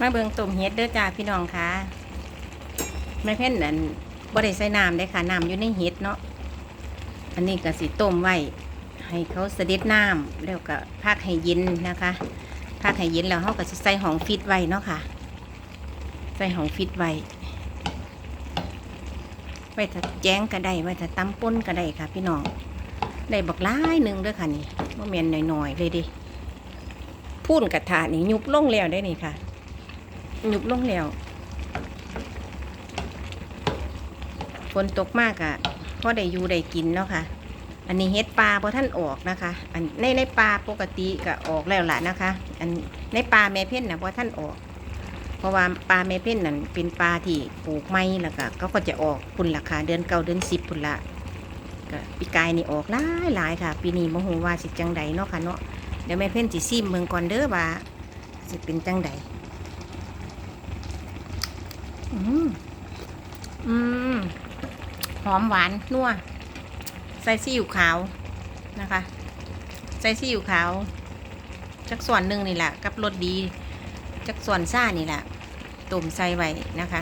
มาเบิงต้มเฮ็ดเด้อจ้าพี่น้องค่ะแม่เพ่นอันบ่ได้ใส่น้ำได้ค่ะน้ำอยู่ในเฮ็ดเนาะอันนี้ก็สิต้มไว้ให้เขาเสด็จน้ำแล้วก็พักให้เย็นนะคะพักให้เย็นแล้วเขาก็สิใส่หองฟิตไว้เนาะค่ะ ใส่หองฟิตไว้ไว้ถ้าแจ้งก็ได้ไว้ถ้าตำป่นก็ได้ค่ะ พี่น้องได้บักหลายหนึ่งเด้อค่ะนี่บ่แม่นหน่อยๆเลยดิพูนกระถานี่ยุบลงแล้วได้นี่ค่ะ หยุบลงแล้วฝนตกมากอะพอได้อยู่ได้กินเนาะค่ะ อันนี้เฮ็ดปลาพอท่านออกนะคะ อันในในปลาปกติก็ออกแล้วล่ะนะคะ อันในปลาแม่เพ่นนะพอท่านออก เพราะว่าปลาแม่เพ่นนั่นเป็นปลาที่ปลูกไม้แล้วก็เขาก็จะออกพุ่นราคาเดือนเก้าเดือนสิบพุ่นละก็ปีกายนี่ออกหลายหลายค่ะ ปีนี้มโหว่าสิจังใดเนาะค่ะเนาะเดี๋ยวแม่เพ่นสิซิมเมืองก่อนเด้อว่าสิเป็นจังใด อืมอืมหอมหวานนัวใส่ซีอิ๊วขาวนะคะ ใส่ซีอิ๊วขาวจักส่วนหนึ่งนี่แหละกับรสดีจักส่วนซ่านี่แหละต้มใส่ไว้นะคะ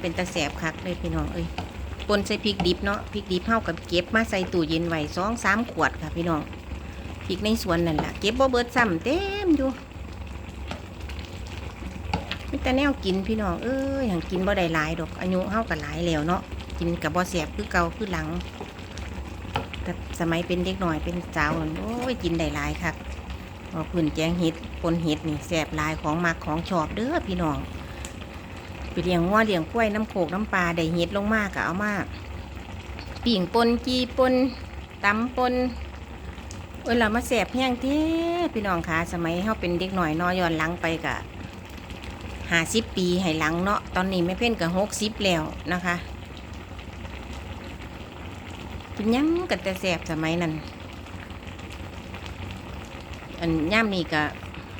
เป็นตะแสบคักเลยพี่น้องเอ้ยปนใส่พริกดิบเนาะพริกดิบเท่ากับเก็บมาใส่ตู้เย็นไว้สองสามขวดค่ะพี่น้องพริกในสวนนั่นแหละเก็บบ่เบิดซ้ำเต็มอยู่ มีแต่แนวกินพี่น้องเอ้ยหังกินบ่ได้หลายดอกอายุเฮาก็หลายแล้วเนาะกินกับบ่แสบคือเก่าคือหลัง แต่สมัยเป็นเด็กหน่อยเป็นสาวโอ้ยกินได้หลายคักพอพื้นแจงเห็ดปนเห็ดนี่แสบหลายของมักของชอบเด้อพี่น้องไปเลี้ยงงัวเลี้ยงกล้วยน้ำโขกน้ำปลาได้เห็ดลงมากก็เอามากปิ่งปนจีปนตำปนเวลามาแสบแห้งเท้พี่น้องคะสมัยเฮาเป็นเด็กหน่อยนอย้อนหลังไปกะ ห้าสิบปีให้หลังเนาะตอนนี้ไม่เพ่นกับหกสิบแล้วนะคะกินยังกันแต่แสบสมัยนั้นอันย่ามนี่ก็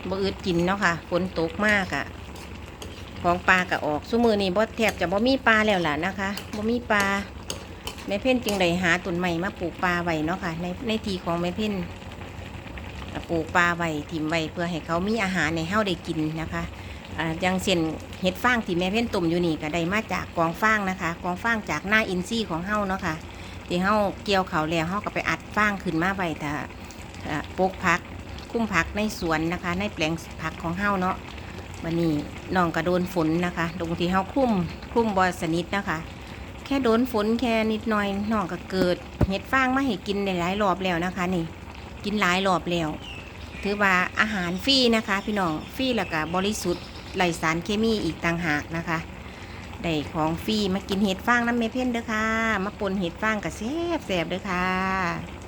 บ่อึดกินเนาะค่ะฝนตกมากอะของปลาก็ออกซุมือนี่บ่แทบจะบ่มีปลาแล้วล่ะนะคะบ่มีปลาแม่เพ่นจึงได้หาต้นใหม่มาปลูกปลาไว้เนาะค่ะในในทีของแม่เพ่นปลูกปลาไว้ถิ่มไว้เพื่อให้เขามีอาหารในเฮาได้กินนะคะ อย่างเช่นเห็ดฟางที่แม่เพ่นตุ่มอยู่นี่ก็ได้มาจากกองฟางนะคะ กองฟางจากหน้าอินซี่ของเฮาเนาะค่ะที่เฮาเกี่ยวเขาแล้วเฮาก็ไปอัดฟางขึ้นมาไว้แต่อ่าปลูกผัก คุ้มผักในสวนนะคะ ในแปลงผักของเฮาเนาะวันนี้น้องก็โดนฝนนะคะตรงที่เฮาคุ้มคุ้มบอสนิทนะคะ แค่โดนฝนแค่นิดหน่อยน้องก็เกิดเห็ดฟางมาให้กินได้หลายรอบแล้วนะคะนี่ กินหลายรอบแล้วถือว่าอาหารฟรีนะคะ พี่น้องฟรีแล้วก็บริสุทธิ์ ไหลสารเคมีอีกต่างหากนะคะได้ของฟรีมากินเห็ดฟางน้ำเมเพ่นเด้อค่ะ มาปนเห็ดฟางกับแซ่บแซ่บเด้อค่ะ